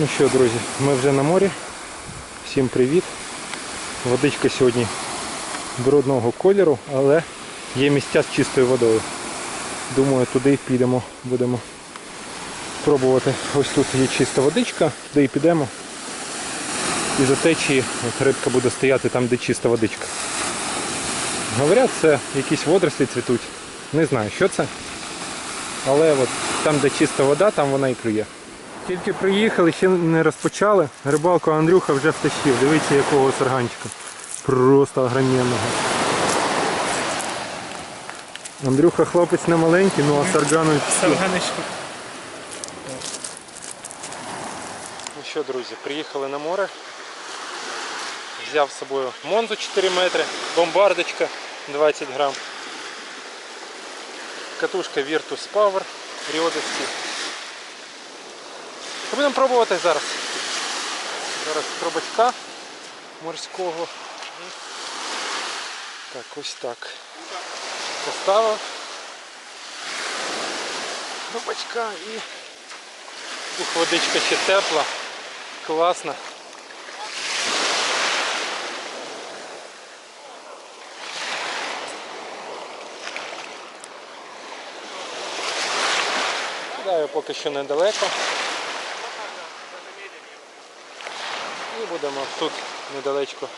Ну що, друзі, ми вже на морі. Всім привіт. Водичка сьогодні брудного кольору, але є місця з чистою водою. Думаю, туди і підемо, будемо пробувати. Ось тут є чиста водичка, туди і підемо. І за течії рибка буде стояти там, де чиста водичка. Говорять, це якісь водорослі цвітуть. Не знаю, що це. Але от там, де чиста вода, там вона і клює. Тільки приїхали, ще не розпочали. Рибалку Андрюха вже втащив. Дивіться, якого сарганчика. Просто огроменного. Андрюха хлопець не маленький, ну а саргану. Ну що, друзі, приїхали на море. Взяв з собою Монзу 4 метри, бомбардочка 20 грам. Катушка Virtus Power Ріодовські. Будемо пробувати зараз. Зараз трубочка морського. Так, ось так. Поставив. Трубочка і Ух, водичка ще тепла, класна. Кидаю поки що недалеко. І будемо тут недалечко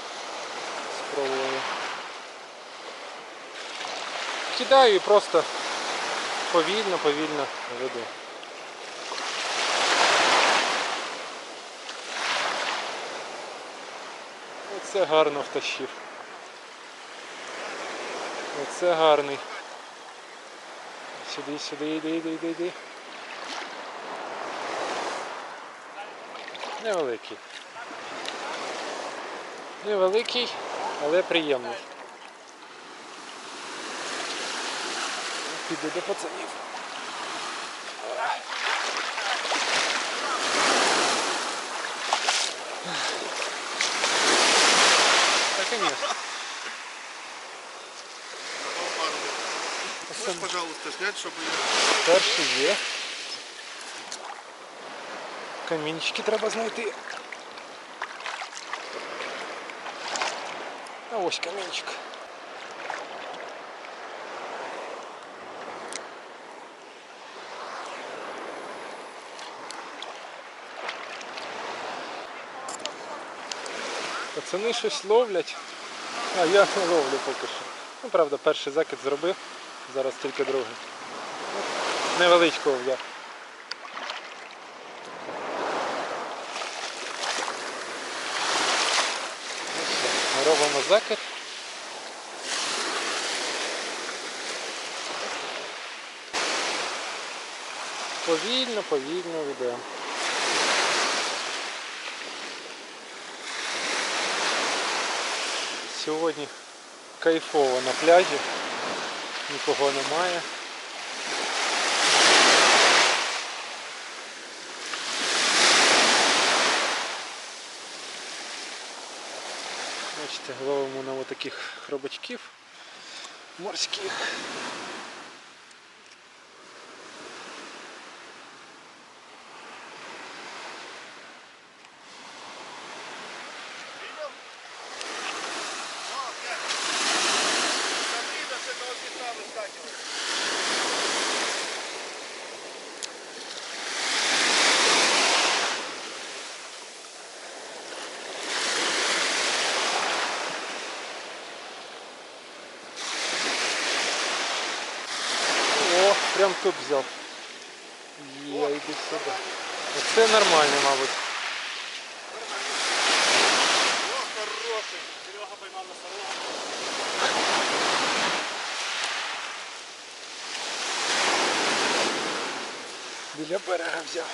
спробую. Кидаю і просто повільно, повільно веду. Оце гарно втащив. Оце гарний. Сюди, сюди, йди, йди, йди, йди. Невеликий. Невеликий, але приємний. Піду до пацанів. Так, конечно. Можешь, пожалуйста, снять, чтобы я... Перший є. Камінчики треба знайти. Ось камінчик. Пацани щось ловлять. А я не ловлю поки що. Ну, правда, перший закид зробив, зараз тільки другий. Невеличкого взяв. Ну що, Робимо закид. Повільно, повільно ведемо. Сьогодні кайфово на пляжі, нікого немає. Ловимо на таких хробачків морських. Прям тут взяв. Є, сюда. сюди. это нормально, мабуть. О, хороший. Серега поймал на. Біля берега взяв.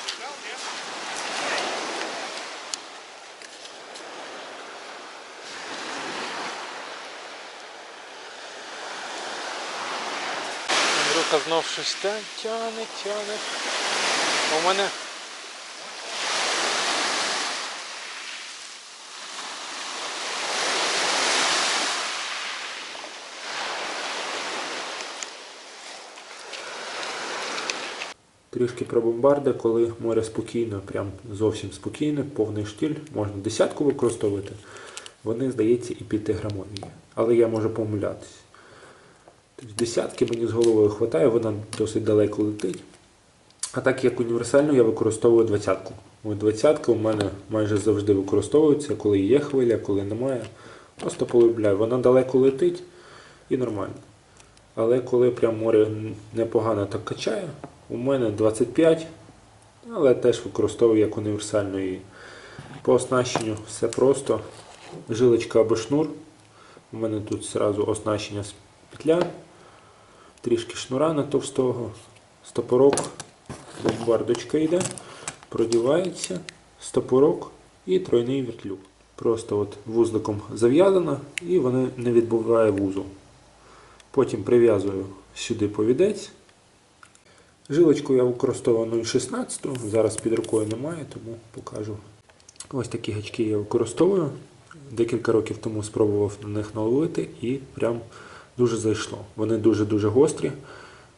Андрюха знов щось тяне, тяне. У мене Трішки про бомбарди, коли море спокійно, прям зовсім спокійне, повний штиль, можна десятку використовувати. Вони, здається, і п'ятиграмові. Але я можу помилятися. Тобто десятки мені з головою вистачає, вона досить далеко летить. А так як універсальну я використовую двадцятку. Двадцятка у мене майже завжди використовується, коли є хвиля, коли немає. Просто полюбляю. Вона далеко летить і нормально. Але коли прям море непогано так качає, у мене 25, але теж використовую як універсальну і по оснащенню все просто. Жилочка або шнур. У мене тут зразу оснащення з петля, трішки шнура на товстого, стопорок, бомбардочка йде, продівається, стопорок і тройний вертлюг. Просто от вузликом зав'язано і воно не відбуває вузол. Потім прив'язую сюди повідець. Жилочку я використовую 0,16, зараз під рукою немає, тому покажу. Ось такі гачки я використовую. Декілька років тому спробував на них наловити і прям дуже зайшло. Вони дуже-дуже гострі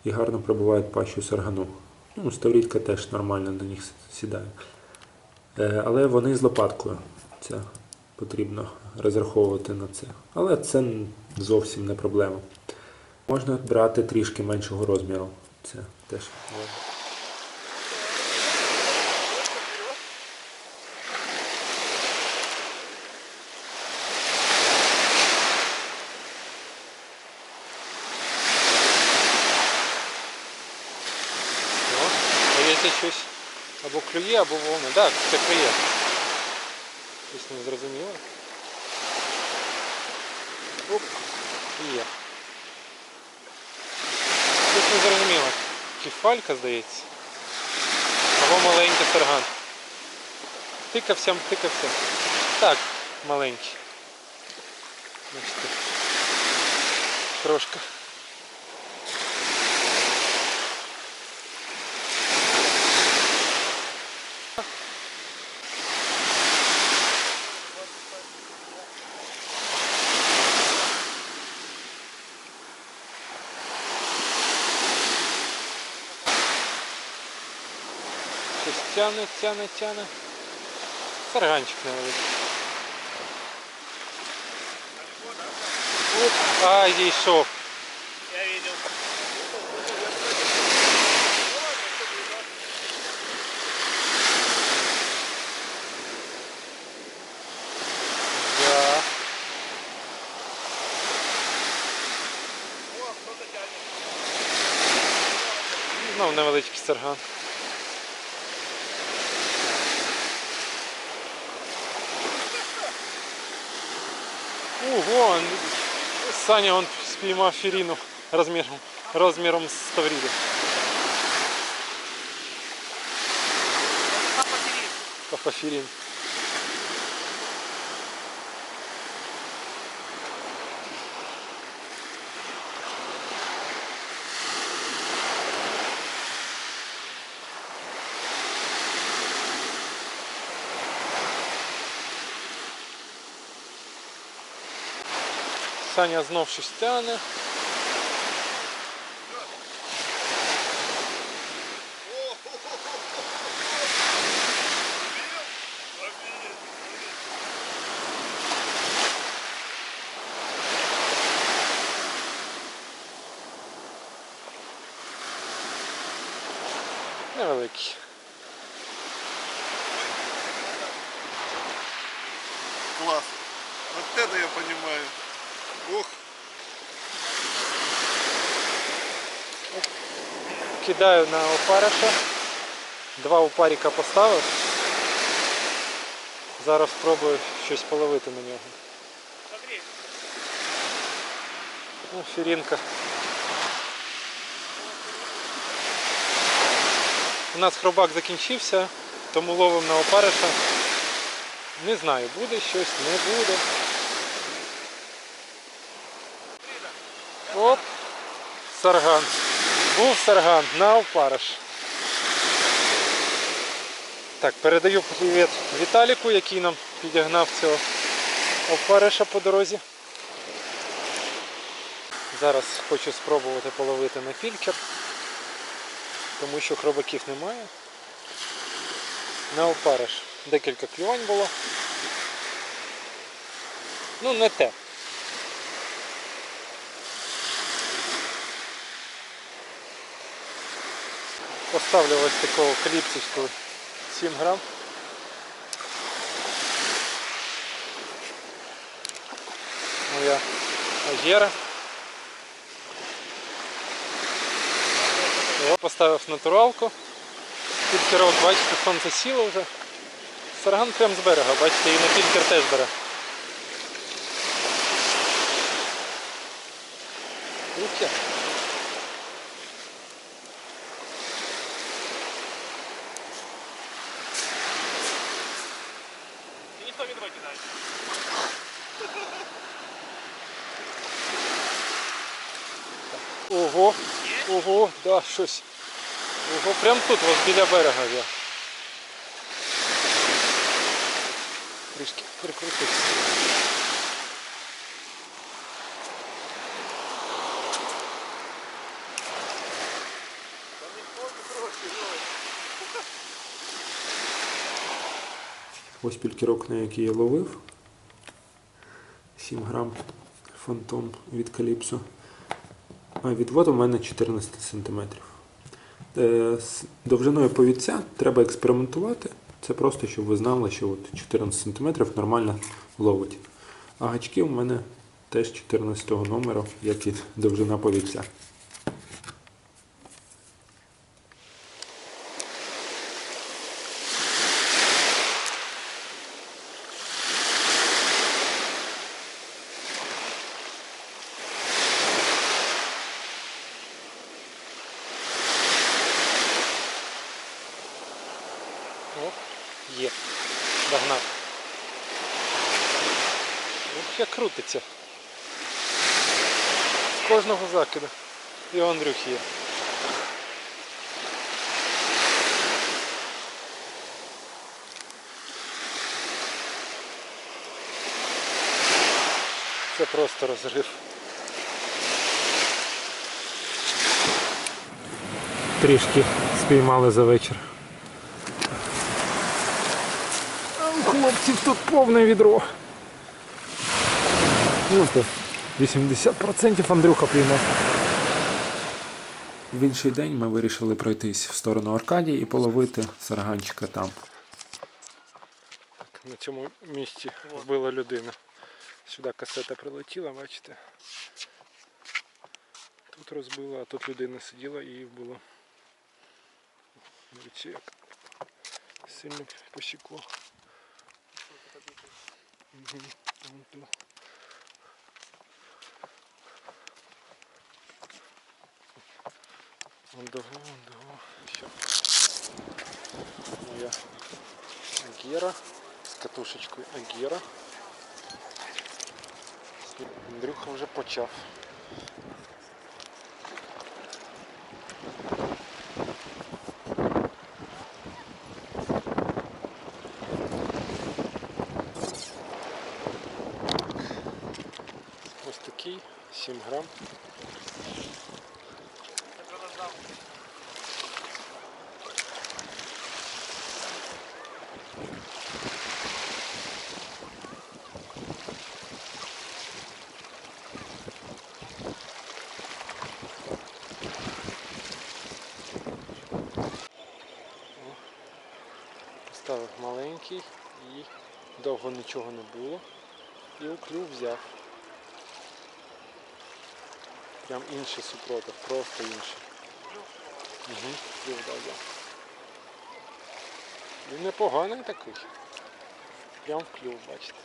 і гарно пробивають пащу саргану. Ну, ставрідка теж нормально на них сідає. Е, Але вони з лопаткою. Це потрібно розраховувати на це. Але це зовсім не проблема. Можна брати трішки меншого розміру. Це теж. О, здається, щось або або волни. Так, це клює. Щось не зрозуміло. Оп, і є. Щось не зрозуміло. Кефалька, здається. Або маленький сарган. Тикався, тикався. Так, маленький. Бачите. Тяне, тяне, тяне. Сарганчик невеликий. Оп, а, зійшов. Я видел. Да. Знов невеличкий сарган. Ого, он- Саня он спіймав фіріну розміром, розміром з Тавріди. Папа Кирилл. Саня знов щось тягне. Невеликий. Кидаю на опариша. Два опаріка поставив. Зараз спробую щось половити на нього. Ну, фірінка. У нас хробак закінчився, тому ловимо на опариша. Не знаю, буде щось, не буде. Оп! Сарган. Був сарган на опариш. Так, передаю привіт Віталіку, який нам підігнав цього опариша по дорозі. Зараз хочу спробувати половити на фількер. тому що хробаків немає. На опариш декілька клювань було. Ну, не те. Поставлю ось такого кліпсичку 7 грам. Моя агера. Я поставив натуралку. Тільки рот, бачите, сонце сіло вже. Сарган прям з берега, бачите, і на фільтр теж бере. Ух ого, да, щось. Ого, прям тут, ось біля берега я. Трішки прикрутився. Ось пількірок, на який я ловив. 7 грам фантом від каліпсу. Відвод у мене 14 см. З довжиною повідця треба експериментувати. Це просто, щоб ви знали, що от 14 см нормально ловить. А гачки у мене теж 14 номеру, як і довжина повідця. О, є. Догнав. Ух, як крутиться. З кожного закиду. І у Андрюхи є. Це просто розрив. Трішки спіймали за вечір. А у хлопців тут повне відро. Ну то 80% Андрюха піймав. В інший день ми вирішили пройтись в сторону Аркадії і половити сарганчика там. На цьому місці вбила людина. Сюди касета прилетіла, бачите. Тут розбила, а тут людина сиділа і її вбило. Дивіться, як сильно посікло. Вон того, вон того. Ще. Моя Агера з катушечкою Агера. Андрюха вже почав. 7 грам. Поставив маленький і довго нічого не було. І у клюв взяв. Прям інший супротив, просто інший. Угу. Він непоганий такий. Прям в клюв, бачите.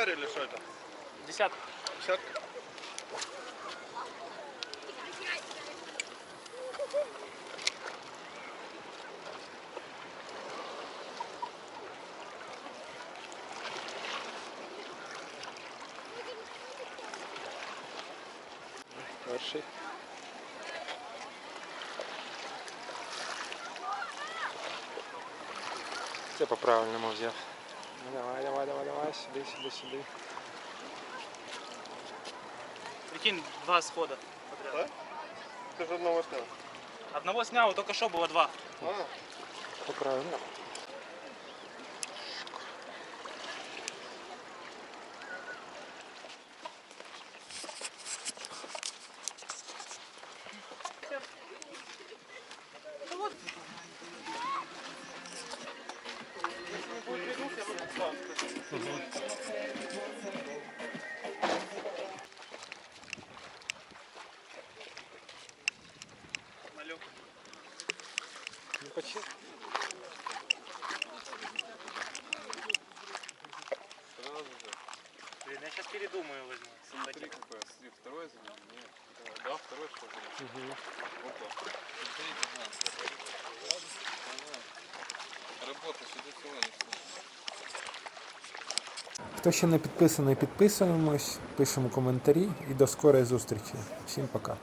Сквер или что это? Десятка. Десятка? Перший. Це по-правильному. Ну, Давай, давай, давай, давай, сюди, сюди, сюди. Прикинь, два схода подряд. Да? Ты же одного снял. Одного снял, только что было два. А, По-правильному. Малюк. Почти. Блин, я сейчас передумаю возьму. Смотри, какое. Второе за ним? Нет. Да, второе что ли? Угу. Опа. Работа сюда сегодня. Хто ще не підписаний, підписуємось, пишемо коментарі і до скорої зустрічі. Всім пока.